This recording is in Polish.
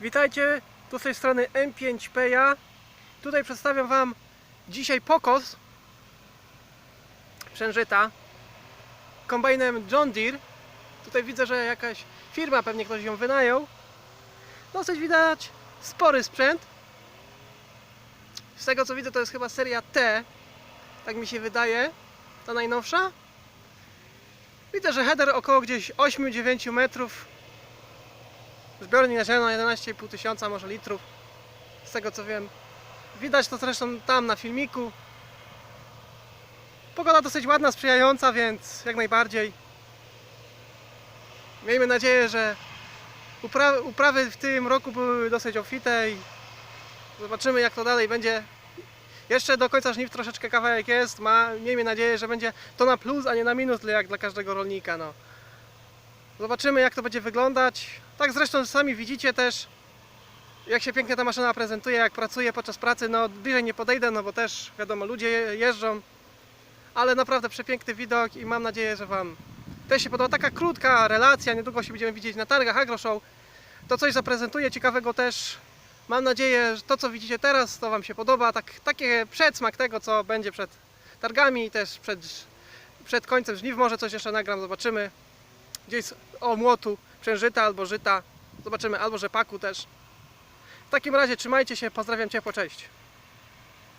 Witajcie, tu z tej strony M5Peja. Tutaj przedstawiam Wam dzisiaj pokos przężyta kombajnem John Deere. Tutaj widzę, że jakaś firma, pewnie ktoś ją wynajął. Dosyć widać spory sprzęt. Z tego co widzę to jest chyba seria T, tak mi się wydaje, ta najnowsza. Widzę, że header około gdzieś 8-9 metrów Zbiornik na zieleno 11,5 tysiąca może litrów. Z tego co wiem. Widać to zresztą tam na filmiku. Pogoda dosyć ładna, sprzyjająca, więc jak najbardziej. Miejmy nadzieję, że uprawy, uprawy w tym roku były dosyć obfite i zobaczymy jak to dalej będzie. Jeszcze do końca żniw troszeczkę kawałek jest. Ma, miejmy nadzieję, że będzie to na plus, a nie na minus jak dla każdego rolnika. No. Zobaczymy jak to będzie wyglądać. Tak zresztą sami widzicie też jak się pięknie ta maszyna prezentuje, jak pracuje podczas pracy. No bliżej nie podejdę, no bo też wiadomo ludzie je- jeżdżą. Ale naprawdę przepiękny widok i mam nadzieję, że Wam też się podoba. Taka krótka relacja, niedługo się będziemy widzieć na targach AgroShow. To coś zaprezentuję ciekawego też. Mam nadzieję, że to co widzicie teraz to Wam się podoba. Tak, taki przedsmak tego co będzie przed targami i też przed, przed końcem żniw. Może coś jeszcze nagram, zobaczymy gdzieś o młotu, przężyta albo żyta. Zobaczymy, albo rzepaku też. W takim razie trzymajcie się, pozdrawiam ciepło, cześć.